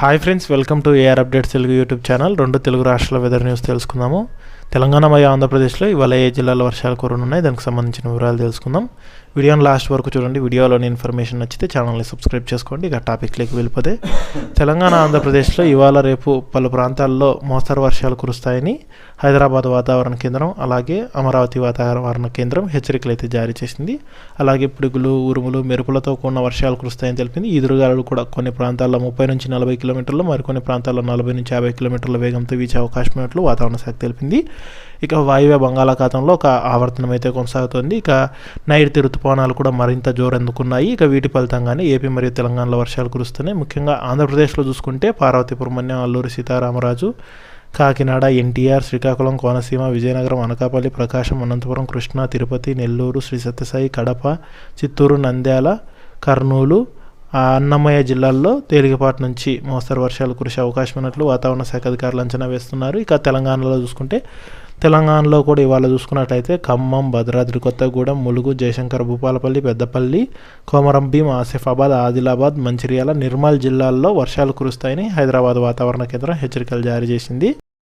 Hi friends welcome to AR updates Telugu YouTube channel రెండు తెలుగు రాష్ట్రాల weather news తెలుసుకుందాము. తెలంగాణ మరియు ఆంధ్రప్రదేశ్లో ఇవాళ ఏ జిల్లాలో వర్షాలు కురనున్నాయి దానికి సంబంధించిన వివరాలు తెలుసుకుందాం. వీడియోని లాస్ట్ వరకు చూడండి. వీడియోలోని ఇన్ఫర్మేషన్ నచ్చితే ఛానల్ని సబ్స్క్రైబ్ చేసుకోండి. ఇక టాపిక్లోకి వెళ్ళిపోతే తెలంగాణ ఆంధ్రప్రదేశ్లో ఇవాళ రేపు పలు ప్రాంతాల్లో మోస్తరు వర్షాలు కురుస్తాయని హైదరాబాద్ వాతావరణ కేంద్రం అలాగే అమరావతి వాతావరణ కేంద్రం హెచ్చరికలు అయితే జారీ చేసింది. అలాగే పిడుగులు ఉరుములు మెరుపులతో కూడిన వర్షాలు కురుస్తాయని తెలిపింది. ఈదురుగాలు కూడా కొన్ని ప్రాంతాల్లో ముప్పై నుంచి నలభై కిలోమీటర్లు మరికొన్ని ప్రాంతాల్లో నలభై నుంచి యాభై కిలోమీటర్ల వేగంతో వీచే అవకాశం ఉన్నట్లు వాతావరణ శాఖ తెలిపింది. ఇక వాయువ్య బంగాళాఖాతంలో ఒక ఆవర్తనం అయితే కొనసాగుతోంది. ఇక నైరుతి ఋతుపవనాలు కూడా మరింత జోరందుకున్నాయి. ఇక వీటి ఫలితంగానే ఏపీ మరియు తెలంగాణలో వర్షాలు కురుస్తున్నాయి. ముఖ్యంగా ఆంధ్రప్రదేశ్లో చూసుకుంటే పార్వతీపురం మన్యం అల్లూరి సీతారామరాజు కాకినాడ ఎన్టీఆర్ శ్రీకాకుళం కోనసీమ విజయనగరం అనకాపల్లి ప్రకాశం అనంతపురం కృష్ణా తిరుపతి నెల్లూరు శ్రీ సత్యసాయి కడప చిత్తూరు నంద్యాల కర్నూలు ఆ అన్నమయ్య జిల్లాల్లో తేలికపాటి నుంచి మోస్తరు వర్షాలు కురిసే అవకాశం ఉన్నట్లు వాతావరణ శాఖ అధికారులు అంచనా వేస్తున్నారు. ఇక తెలంగాణలో చూసుకుంటే తెలంగాణలో కూడా ఇవాళ చూసుకున్నట్లయితే ఖమ్మం భద్రాద్రి కొత్తగూడెం ములుగు జయశంకర్ భూపాలపల్లి పెద్దపల్లి కోమరం భీం ఆసిఫాబాద్ ఆదిలాబాద్ మంచిర్యాల నిర్మల్ జిల్లాల్లో వర్షాలు కురుస్తాయని హైదరాబాద్ వాతావరణ కేంద్రం హెచ్చరికలు జారీ చేసింది.